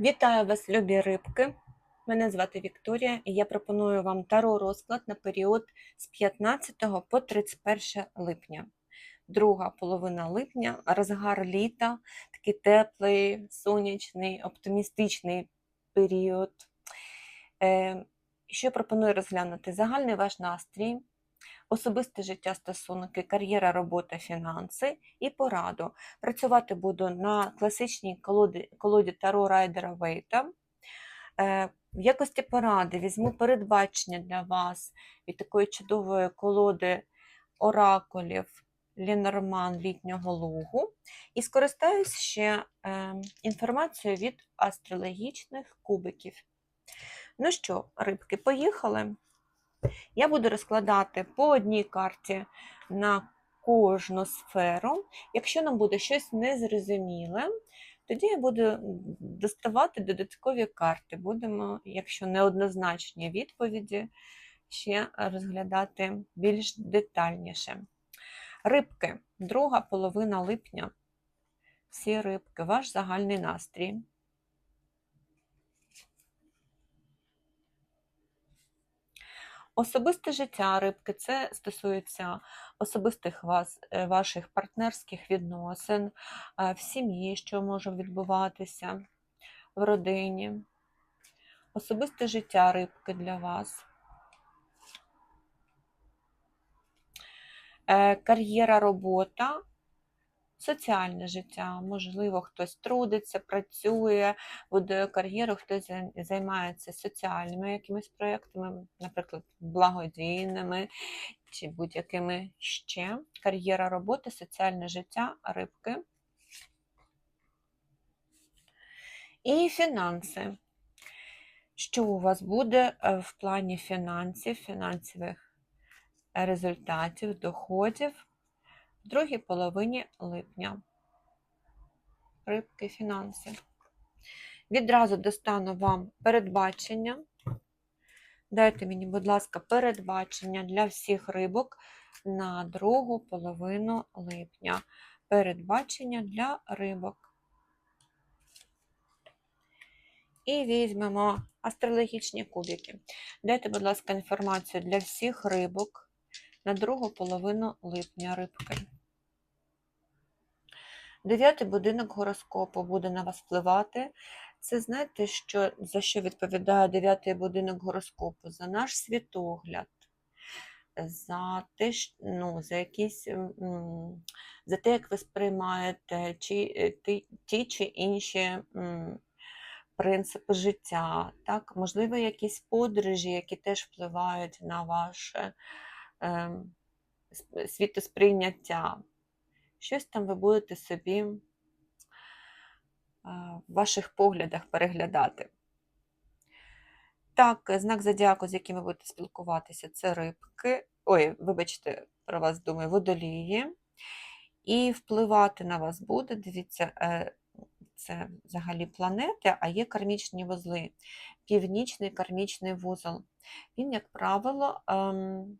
Вітаю вас, любі рибки! Мене звати Вікторія, і я пропоную вам таро розклад на період з 15 по 31 липня. Друга половина липня, розгар літа, такий теплий, сонячний, оптимістичний період. Е, Що пропоную розглянути? Загальний ваш настрій, особисте життя, стосунки, кар'єра, робота, фінанси і пораду. Працювати буду на класичній колоді, колоді Таро Райдера Вейта. Е, В якості поради візьму передбачення для вас від такої чудової колоди оракулів Лінорман літнього лугу. І скористаюсь ще е, інформацією від астрологічних кубиків. Ну що, рибки, поїхали. Я буду розкладати по одній карті на кожну сферу. Якщо нам буде щось незрозуміле, тоді я буду доставати додаткові карти. Будемо, якщо неоднозначні відповіді, ще розглядати більш детальніше. Рибки, друга половина липня. Всі рибки, ваш загальний настрій. Особисте життя рибки це стосується особистих вас, е, ваших партнерських відносин, е, в сім'ї, що може відбуватися, в родині. Особисте життя рибки для вас. Е, Кар'єра, робота, соціальне життя. Можливо, хтось трудиться, працює, будує кар'єру, хтось займається соціальними якимись проєктами, наприклад, благодійними чи будь-якими ще. Кар'єра, робота, соціальне життя, рибки. І фінанси. Що у вас буде е, в плані фінансів, фінансових результатів, доходів в другій половині липня. Рибки, фінанси. Відразу достану вам передбачення. Дайте мені, будь ласка, передбачення для всіх рибок на другу половину липня. Передбачення для рибок. І візьмемо астрологічні кубики. Дайте, будь ласка, інформацію для всіх рибок на другу половину липня рибки. Дев'ятий будинок гороскопу буде на вас впливати. Це знаєте, що, за що відповідає дев'ятий будинок гороскопу? За наш світогляд, за те, ну, за якісь, за те, як ви сприймаєте чи, е, ті, ті чи інші принципи життя. Так? Можливо, якісь подорожі, які теж впливають на ваше сп- світосприйняття. Щось там ви будете собі в ваших поглядах переглядати. Так, знак зодіаку, з яким ви будете спілкуватися, це рибки. Ой, вибачте, про вас думаю, водолії. І впливати на вас буде, дивіться, е, це взагалі планети, а є кармічні вузли. Північний кармічний вузол. Він, як правило, ем,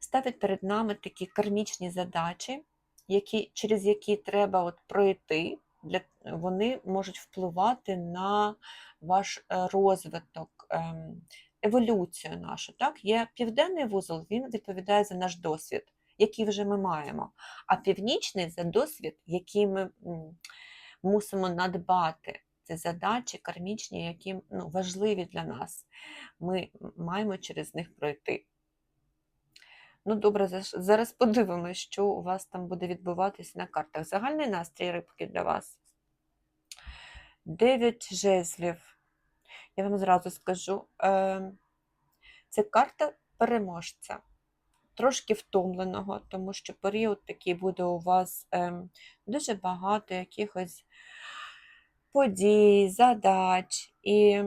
ставить перед нами такі кармічні задачі, які, через які треба от пройти, для, вони можуть впливати на ваш е, розвиток, ем, еволюцію нашу. Так? Є південний вузол, він відповідає за наш досвід, який вже ми маємо, а північний за досвід, який ми мусимо надбати. Це задачі кармічні, які ну, важливі для нас. Ми маємо через них пройти. Ну, добре, зараз подивимось, що у вас там буде відбуватися на картах. Загальний настрій рибки для вас. Дев'ять жезлів. Я вам зразу скажу. е, Це карта переможця. Трошки втомленого, тому що період такий буде у вас ем, дуже багато якихось подій, задач, і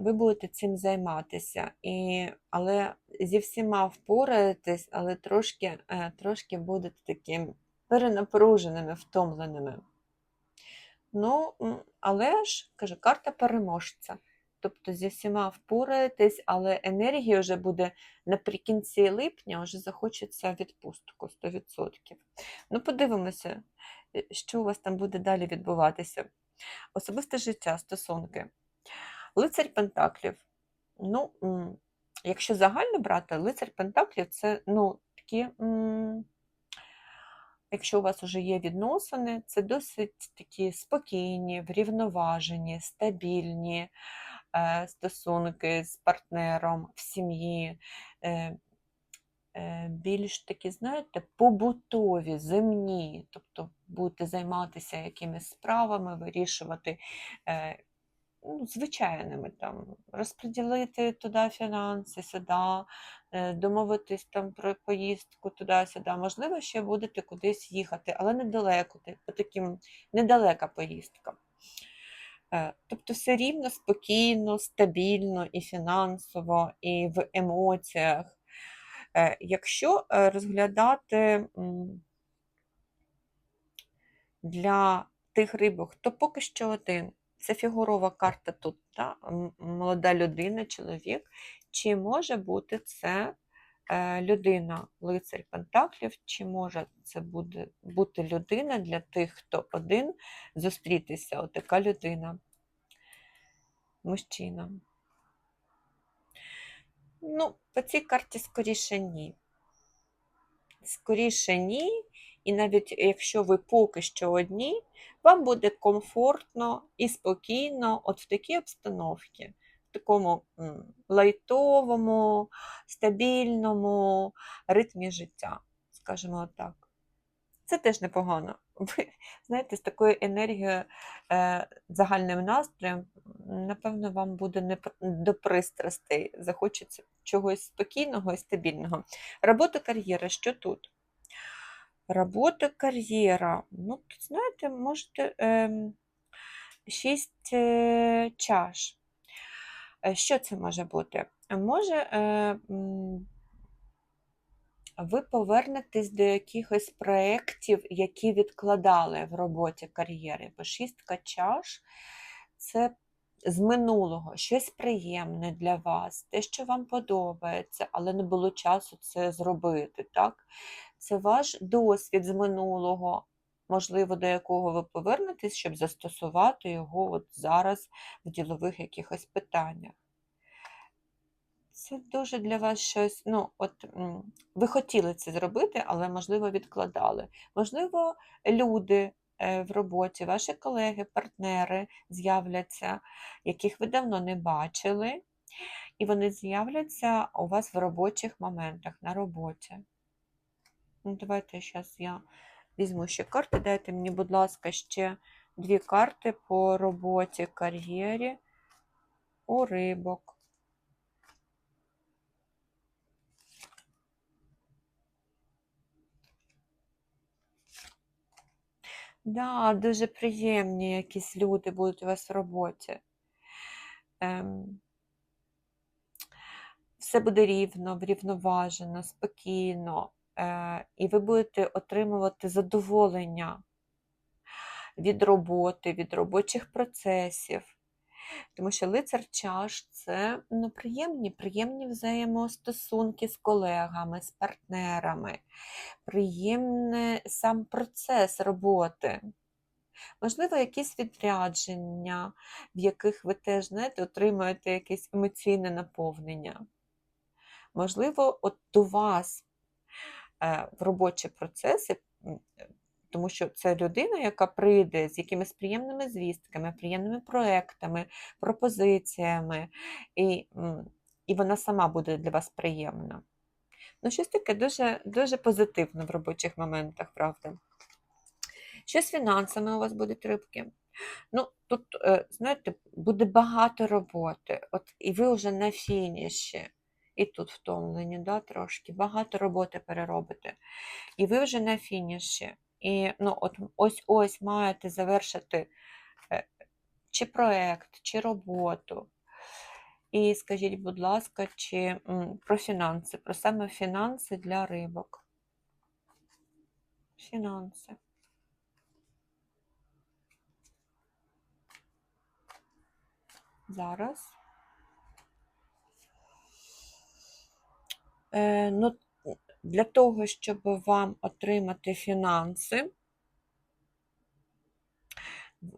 ви будете цим займатися. І, але зі всіма впораєтесь, але трошки, е, трошки будете таким перенапруженими, втомленими. Ну, але ж, кажу, карта переможця. Тобто зі всіма впораєтесь, але енергія вже буде наприкінці липня, вже захочеться відпустку 100%. Ну, подивимося, е, що у вас там буде далі відбуватися. Особисте життя, стосунки. Лицарь Пентаклів. Ну, якщо загально брати, лицар Пентаклів це ну, такі, якщо у вас вже є відносини, це досить такі спокійні, врівноважені, стабільні е, стосунки з партнером в сім'ї. Е, е, більш такі, знаєте, побутові, земні, тобто будете займатися якимись справами, вирішувати ну, звичайними там, розподілити туди фінанси, сюди, е, домовитись там про поїздку туди-сюди. Можливо, ще будете кудись їхати, але недалеко, по таким недалека поїздка. Е, Тобто все рівно спокійно, стабільно і фінансово, і в емоціях. Е, Якщо розглядати для тих рибок, то поки що один. Це фігурова карта тут, та? молода людина, чоловік. Чи може бути це е, людина, лицар Пентаклів, чи може це буде бути людина для тих, хто один зустрітися, отака людина, мужчина. Ну, по цій карті скоріше ні. Скоріше ні. І навіть якщо ви поки що одні, вам буде комфортно і спокійно от в такій обстановці, в такому лайтовому, стабільному ритмі життя, скажімо так. Це теж непогано. Ви знаєте, з такою енергією, е, загальним настроєм, напевно, вам буде не до пристрастей. Захочеться чогось спокійного і стабільного. Робота кар'єра, що тут? Робота кар'єра. Ну, знаєте, можете шість е, чаш. Що це може бути? Може, ви повернетесь до якихось проєктів, які відкладали в роботі кар'єри. Бо шістка чаш це з минулого, щось приємне для вас, те, що вам подобається, але не було часу це зробити. Так? Це ваш досвід з минулого, можливо, до якого ви повернетесь, щоб застосувати його от зараз в ділових якихось питаннях. Це дуже для вас щось. Ну, от ви хотіли це зробити, але, можливо, відкладали. Можливо, люди е, в роботі, ваші колеги, партнери з'являться, яких ви давно не бачили, і вони з'являться у вас в робочих моментах на роботі. Ну, давайте зараз я візьму ще карти. Дайте мені, будь ласка, ще дві карти по роботі, кар'єрі у рибок. Да, дуже приємні якісь люди будуть у вас в роботі. Ем, все буде рівно, врівноважено, спокійно, і ви будете отримувати задоволення від роботи, від робочих процесів. Тому що лицар чаш це ну, приємні, приємні взаємостосунки з колегами, з партнерами, приємний сам процес роботи. Можливо, якісь відрядження, в яких ви теж знаєте, отримуєте якесь емоційне наповнення. Можливо, от до вас е, в робочі процеси, е, тому що це людина, яка прийде з якимись приємними звістками, приємними проектами, пропозиціями, і, і вона сама буде для вас приємна. Ну, щось таке дуже, дуже позитивне в робочих моментах, правда. Що з фінансами у вас будуть рибки? Ну, тут, е, знаєте, буде багато роботи, от, і ви вже на фініші, і тут втомлені, да, трошки, багато роботи переробите. І ви вже на фініші. І ну, от ось-ось маєте завершити е, чи проєкт, чи роботу. І скажіть, будь ласка, чи про фінанси, про саме фінанси для рибок. Фінанси. Зараз. Ну, для того, щоб вам отримати фінанси,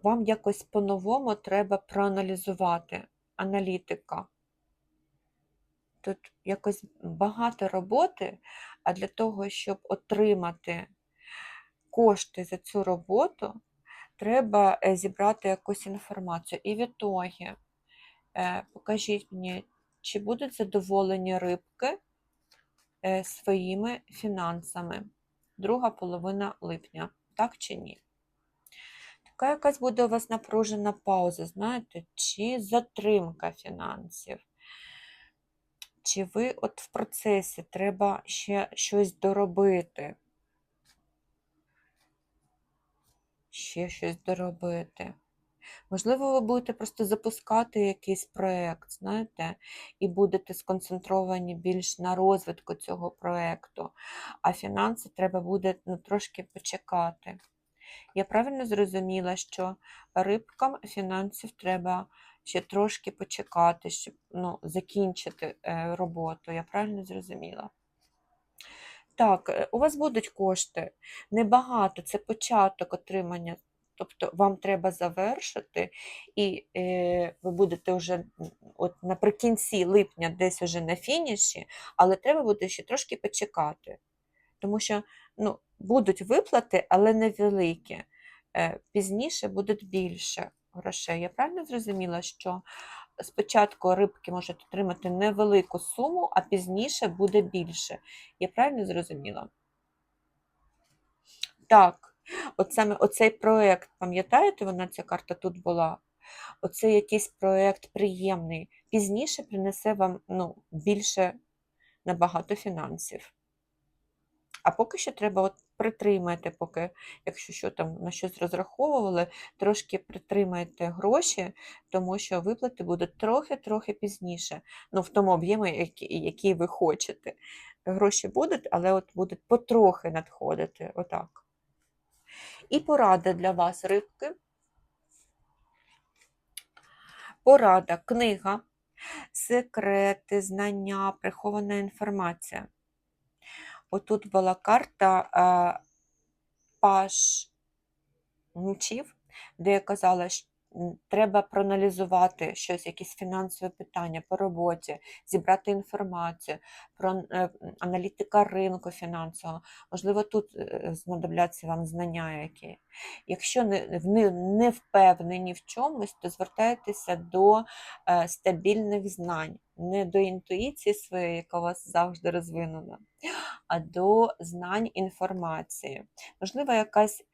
вам якось по-новому треба проаналізувати аналітика. Тут якось багато роботи, а для того, щоб отримати кошти за цю роботу, треба е, зібрати якусь інформацію. І відтоді е, покажіть мені, чи будуть задоволені рибки е, своїми фінансами. Друга половина липня, так чи ні? Така якась буде у вас напружена пауза, знаєте, чи затримка фінансів. Чи ви от в процесі треба ще щось доробити? Ще щось доробити. Можливо, ви будете просто запускати якийсь проєкт, знаєте, і будете сконцентровані більш на розвитку цього проєкту, а фінанси треба буде ну, трошки почекати. Я правильно зрозуміла, що рибкам фінансів треба ще трошки почекати, щоб ну, закінчити е, роботу. Я правильно зрозуміла? Так, е, у вас будуть кошти. Небагато, це початок отримання. Тобто вам треба завершити, і е, ви будете вже от наприкінці липня десь уже на фініші, але треба буде ще трошки почекати. Тому що ну, будуть виплати, але невеликі. Е, пізніше будуть більше грошей. Я правильно зрозуміла, що спочатку рибки можуть отримати невелику суму, а пізніше буде більше. Я правильно зрозуміла? Так, от саме оцей проєкт, пам'ятаєте, вона ця карта тут була? Оце якийсь проєкт приємний. Пізніше принесе вам ну, більше набагато фінансів. А поки що треба от притримайте, поки, якщо що там на щось розраховували, трошки притримайте гроші, тому що виплати будуть трохи-трохи пізніше. Ну, в тому об'ємі, який, який ви хочете. Гроші будуть, але от будуть потрохи надходити. Отак. І порада для вас, рибки. Порада, книга, секрети, знання, прихована інформація. Отут була карта а, Паш мечів, де я казала, що треба проаналізувати щось, якісь фінансові питання по роботі, зібрати інформацію про е, аналітика ринку фінансового. Можливо, тут е, знадобляться вам знання які. Якщо не, не, не впевнені в чомусь, то звертайтеся до е, стабільних знань, не до інтуїції своєї, яка у вас завжди розвинена, а до знань інформації. Можливо, якась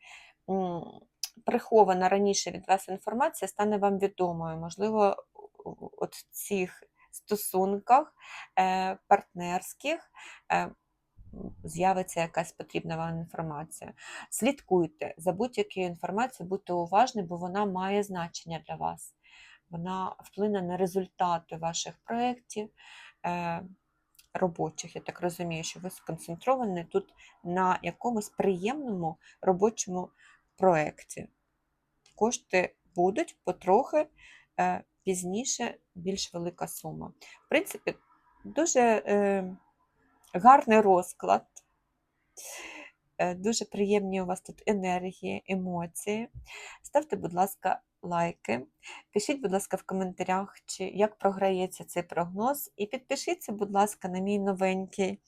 прихована раніше від вас інформація стане вам відомою. Можливо, от в цих стосунках е, партнерських. е, З'явиться якась потрібна вам інформація. Слідкуйте за будь-якою інформацією, будьте уважні, бо вона має значення для вас. Вона вплине на результати ваших проєктів е, робочих. Я так розумію, що ви сконцентровані тут на якомусь приємному робочому проєкті. Кошти будуть потрохи е, пізніше більш велика сума. В принципі, дуже е, гарний розклад. Е, Дуже приємні у вас тут енергії, емоції. Ставте, будь ласка, лайки. Пишіть, будь ласка, в коментарях, чи як програється цей прогноз. І підпишіться, будь ласка, на мій новенький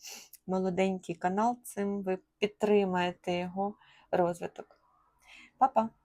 молоденький канал. Цим ви підтримаєте його розвиток. Pa, pa.